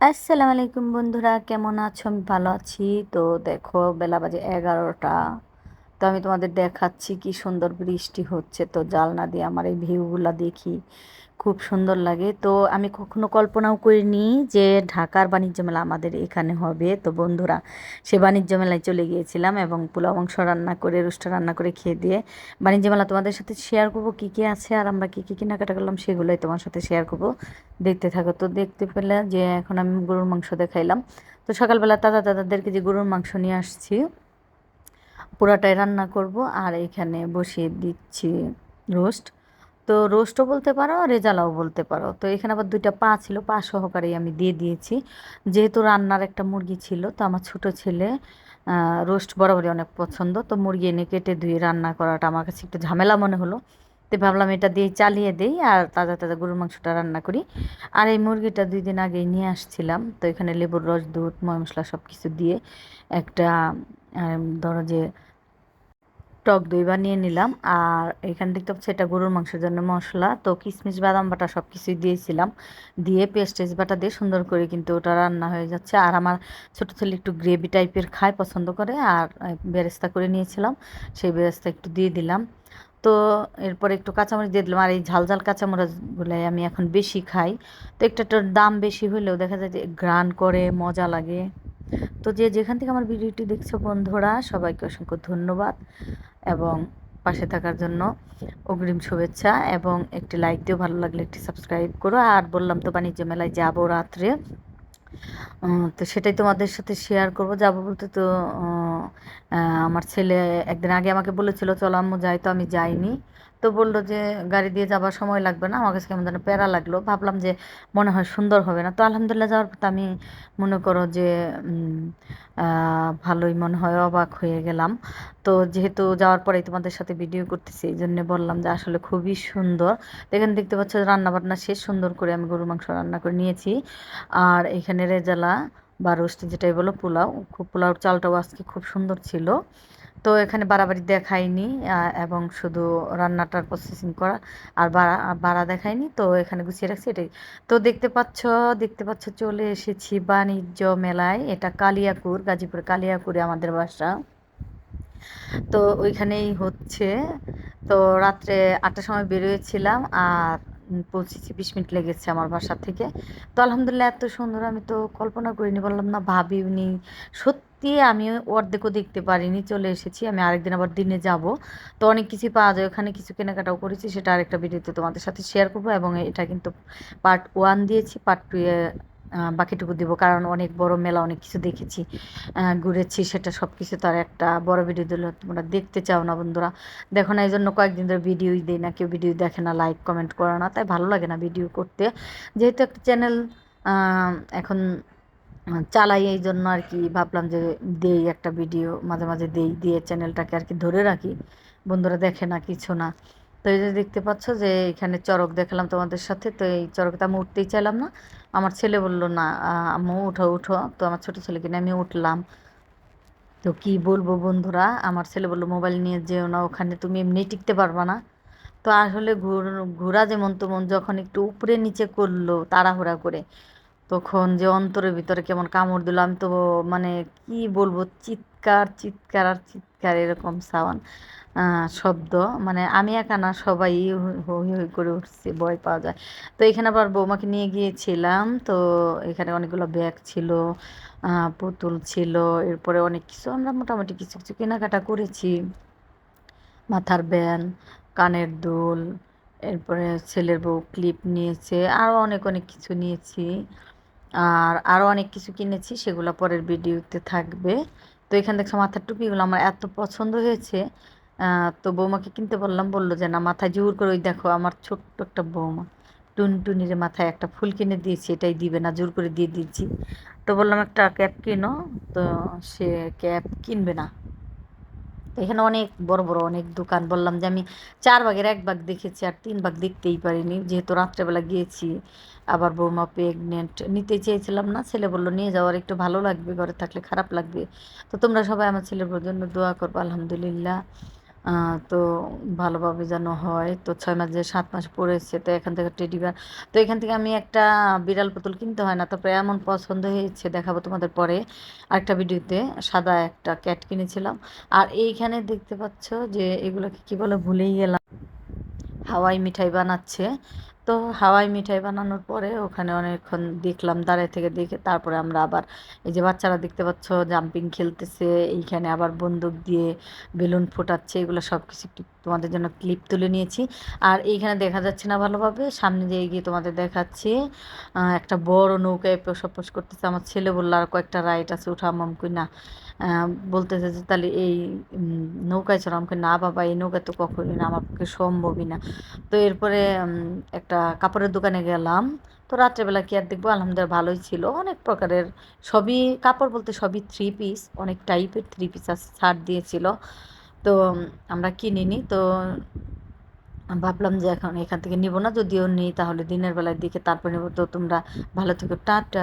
আসসালামু আলাইকুম বন্ধুরা, কেমন আছো? আমি ভালো আছি। তো দেখো, বেলা বাজে এগারোটা। তো আমি তোমাদের দেখাচ্ছি কি সুন্দর বৃষ্টি হচ্ছে। তো জালনা দিয়ে আমার এই ভিউগুলা দেখি। খুব সুন্দর লাগে। তো আমি কখনো কল্পনাও করিনি যে ঢাকার বাণিজ্য মেলা আমাদের এখানে হবে। তো বন্ধুরা, সে বাণিজ্য মেলায় চলে গিয়েছিলাম এবং পোলাও, মাংস রান্না করে রুস্টা রান্না করে খেয়ে দিয়ে বাণিজ্য মেলা তোমাদের সাথে শেয়ার করব কী কী আছে আর আমরা কী কী কেনাকাটা করলাম সেগুলোই তোমার সাথে শেয়ার করব। দেখতে থাকো। তো দেখতে পেলে যে এখন আমি গরুর মাংস দেখাইলাম। তো সকালবেলা দাদা দাদাদেরকে যে গরুর মাংস নিয়ে আসছি পুরাটাই রান্না করব আর এখানে বসিয়ে দিচ্ছি রোস্ট। তো রোস্টও বলতে পারো রেজালাও বলতে পারো। তো এখানে আবার দুইটা পা ছিল, পা সহকারেই আমি দিয়ে দিয়েছি। যেহেতু রান্নার একটা মুরগি ছিল, তো আমার ছোট ছেলে রোস্ট বরাবরই অনেক পছন্দ। তো মুরগি এনে কেটে ধুয়ে রান্না করাটা আমার কাছে একটু ঝামেলা মনে হলো। তো ভাবলাম এটা দিয়ে চালিয়ে দেই, আর তাজা তাজা গরুর মাংসটা রান্না করি। আর এই মুরগিটা দুই দিন আগেই নিয়ে আসছিলাম। তো এখানে লেবুর রস, দুধ ময় মশলা সব কিছু দিয়ে একটা ধরো যে টক দই বানিয়ে নিলাম, আর এখানে দেখতে পাচ্ছি এটা গরুর মাংসের জন্য মশলা। তো কিশমিশ বাদাম বাটা সব কিছুই দিয়েছিলাম। দিয়ে পেস্টেজ বাটা দিয়ে সুন্দর করে কিন্তু ওটা রান্না হয়ে যাচ্ছে। আর আমার ছোটো ছেলে একটু গ্রেভি টাইপের খায়, পছন্দ করে, আর বেরেস্তা করে নিয়েছিলাম। সেই বেরেস্তা একটু দিয়ে দিলাম। তো এরপরে একটু কাঁচামরিচ দিয়ে দিলাম। আর এই ঝাল ঝাল কাঁচামরিচগুলো আমি এখন বেশি খাই। তো একটা দাম বেশি হলেও দেখা যায় যে গ্রান করে, মজা লাগে। তো যে যেখান থেকে আমার ভিডিওটি দেখছ বন্ধুরা, সবাইকে অসংখ্য ধন্যবাদ। এবং পাশে থাকার জন্য অগ্রিম শুভেচ্ছা এবং একটি লাইক দিও ভালো লাগলে একটি সাবস্ক্রাইব করো। আর বললাম তো বাণিজ্য মেলায় যাব রাত্রে। তো সেটাই তোমাদের সাথে শেয়ার করব। যাব বলতে তো আমার ছেলে একদিন আগে আমাকে বলেছিল চলো আম্মু যাই। তো আমি যাইনি। তো বলল যে, গাড়ি দিয়ে যাবার সময় লাগবে না, আমার কাছে কেমন যেন প্যারা লাগল। ভাবলাম যে, মনে হয় সুন্দর হবে না। তো আলহামদুলিল্লাহ যাওয়ার পর আমি মনে করো যে ভালোই মনে হয় অবাক হয়ে গেলাম। তো যেহেতু যাওয়ার পরেই তোমাদের সাথে ভিডিও করতেছি, এই জন্য বললাম যে, আসলে খুবই সুন্দর। এখানে দেখতে পাচ্ছ রান্না বান্না শেষ, সুন্দর করে আমি গরু মাংস রান্না করে নিয়েছি। আর এখানে রেজালা বা রোস্টি যেটাই বলো, পোলাও, খুব পোলাওর চালটাও আজকে খুব সুন্দর ছিল। তো এখানে বাড়াবাড়ি দেখায়নি এবং শুধু রান্নাটার প্রসেসিং করা আর বাড়া বাড়া দেখায়নি তো এখানে গুছিয়ে রাখছি এটাই। তো দেখতে পাচ্ছ দেখতে পাচ্ছ চলে এসেছি বাণিজ্য মেলায়, এটা কালিয়াকুর গাজীপুর কালিয়াকুরে আমাদের বাসা। তো ওইখানেই হচ্ছে, তো রাত্রে আটটার সময় বেরিয়েছিলাম আর পৌঁছেছি, বিশ মিনিট লেগেছে আমার বাসা থেকে। তো আলহামদুলিল্লাহ এত সুন্দর, আমি তো কল্পনা করিনি, বললাম না ভাবিনি সত্যি আমি অর্ধেকও দেখতে পারিনি, চলে এসেছি। আমি আরেকদিন আবার দিনে যাব। তো অনেক কিছু পাওয়া যায়। ওখানে কিছু কেনাকাটাও করেছি, সেটা আরেকটা ভিডিওতে তোমাদের সাথে শেয়ার করব এবং এটা কিন্তু পার্ট ওয়ান দিয়েছি পার্ট টু বাকিটুকু দিব। কারণ অনেক বড় মেলা, অনেক কিছু দেখেছি ঘুরেছি, সেটা সব কিছু তার একটা বড় ভিডিও দিলে। তোমরা দেখতে চাও না বন্ধুরা। দেখো না এই জন্য কয়েকদিন ধরে ভিডিওই দিই না, কেউ ভিডিও দেখে না লাইক কমেন্ট করে না। তাই ভালো লাগে না ভিডিও করতে। যেহেতু একটা চ্যানেল এখন চালাই এই জন্য আর কি ভাবলাম যে দেই একটা ভিডিও, মাঝে মাঝে দেই, দিয়ে চ্যানেলটাকে আর কি ধরে রাখি। বন্ধুরা দেখে না, কিছু না। তো এই যে দেখতে পাচ্ছ যে এখানে চরক দেখালাম তোমাদের সাথে, তো এই চরকতে আমি উঠতেই চাইলাম না। আমার ছেলে বলল, না আম্মু, উঠো উঠো। তো আমার ছোটো ছেলেকে নিয়ে আমি উঠলাম। তো কি বলব বন্ধুরা, আমার ছেলে বলল, মোবাইল নিয়ে যেও না, ওখানে তুমি এমনি টিকতে পারবা না। তো আসলে ঘুর, ঘোরা যেমন তেমন, যখন একটু উপরে নিচে করল, তাড়াহুড়া করে তখন যে অন্তরের ভিতরে কেমন কামড় দিল, আমি তো মানে কি বলব, চিৎকার চিৎকার আর চিৎকার এরকম সাউন্ড শব্দ। মানে আমি একা না, সবাই হই হই, করে উঠছে, ভয় পাওয়া যায়। তো এখানে আবার বৌমাকে নিয়ে গিয়েছিলাম, তো এখানে অনেকগুলো ব্যাগ ছিল পুতুল ছিল, এরপরে অনেক কিছু, আমরা মোটামুটি কিছু কিছু কেনাকাটা করেছি। মাথার ব্যান, কানের দুল, এরপরে ছেলের বউ ক্লিপ নিয়েছে আরও অনেক অনেক কিছু নিয়েছি। আর আরও অনেক কিছু কিনেছি, সেগুলো পরের ভিডিওতে থাকবে। তো এখানে দেখছ মাথার টুপিগুলো আমার এত পছন্দ হয়েছে তো বৌমাকে কিনতে বললাম, বলল যে, না, মাথায় জোর করে, ওই দেখো আমার ছোট্ট একটা বৌমা, টুনটুনির মাথায় একটা ফুল কিনে দিয়েছি, এটাই দিবে না, জোর করে দিয়ে দিয়েছি তো বললাম, একটা ক্যাপ কিনো। তো সে ক্যাপ কিনবে না। তো এখানে অনেক বড় বড় অনেক দোকান। বললাম যে আমি চার ভাগের এক ভাগ দেখেছি আর তিন ভাগ দেখতেই পারিনি। যেহেতু রাত্রেবেলা গিয়েছি, আবার বৌমা প্রেগনেন্ট নিতে চেয়েছিলাম না। ছেলে বলল, নিয়ে যাওয়ার একটু ভালো লাগবে, ঘরে থাকলে খারাপ লাগবে। তো তোমরা সবাই আমার ছেলের জন্য দোয়া করব, আলহামদুলিল্লাহ। তো ভালোভাবে যেন হয়। তো ছয় মাস যে সাত মাস পড়েছে, তো এখান থেকে টেডি বিয়ার তো এখান থেকে আমি একটা বিড়াল পুতুল কিনতে হয় না। তারপরে এমন পছন্দ হয়েছে, দেখাবো তোমাদের পরে আরেকটা ভিডিওতে। সাদা একটা ক্যাট কিনেছিলাম। আর এইখানে দেখতে পাচ্ছ যে এগুলোকে কী বলে ভুলেই গেলাম। হাওয়াই মিঠাই বানাচ্ছে। তো হাওয়াই মিঠাই বানানোর পরে ওখানে অনেকক্ষণ দেখলাম, দাঁড়ায় থেকে দেখে তারপরে আমরা আবার এই যে বাচ্চারা দেখতে পাচ্ছ, জাম্পিং খেলতেছে, এইখানে আবার বন্দুক দিয়ে বেলুন ফোটাচ্ছে, এগুলো সব কিছু একটু তোমাদের জন্য ক্লিপ তুলে নিয়েছি। আর এইখানে দেখা যাচ্ছে না ভালোভাবে, সামনে দিয়ে গিয়ে তোমাদের দেখাচ্ছি একটা বড় নৌকায় প্রসপোস করতেছে। আমার ছেলে বলল, আর কয়েকটা রাইড আছে উঠামাম কই না বলতেছে যে, তাহলে এই নৌকায় চড়ো আমাকে না বাবা, এই নৌকা তো কখনই না, আমার পক্ষে সম্ভবই না। তো এরপরে একটা কাপড়ের দোকানে গেলাম। তো রাত্রেবেলা কি আর দেখব? আলহামদুলিল্লাহ ভালোই ছিল। অনেক প্রকারের, সবই, কাপড় বলতে সবই থ্রি পিস অনেক টাইপের থ্রি পিস আছে, ছাড় দিয়েছিল। তো আমরা কিনি কিনিনি তো ভাবলাম যে এখন এখান থেকে নিব না। যদিও নিই, তাহলে দিনের বেলার দিকে তারপর নেব। তো তোমরা ভালো থেকো। টাটা।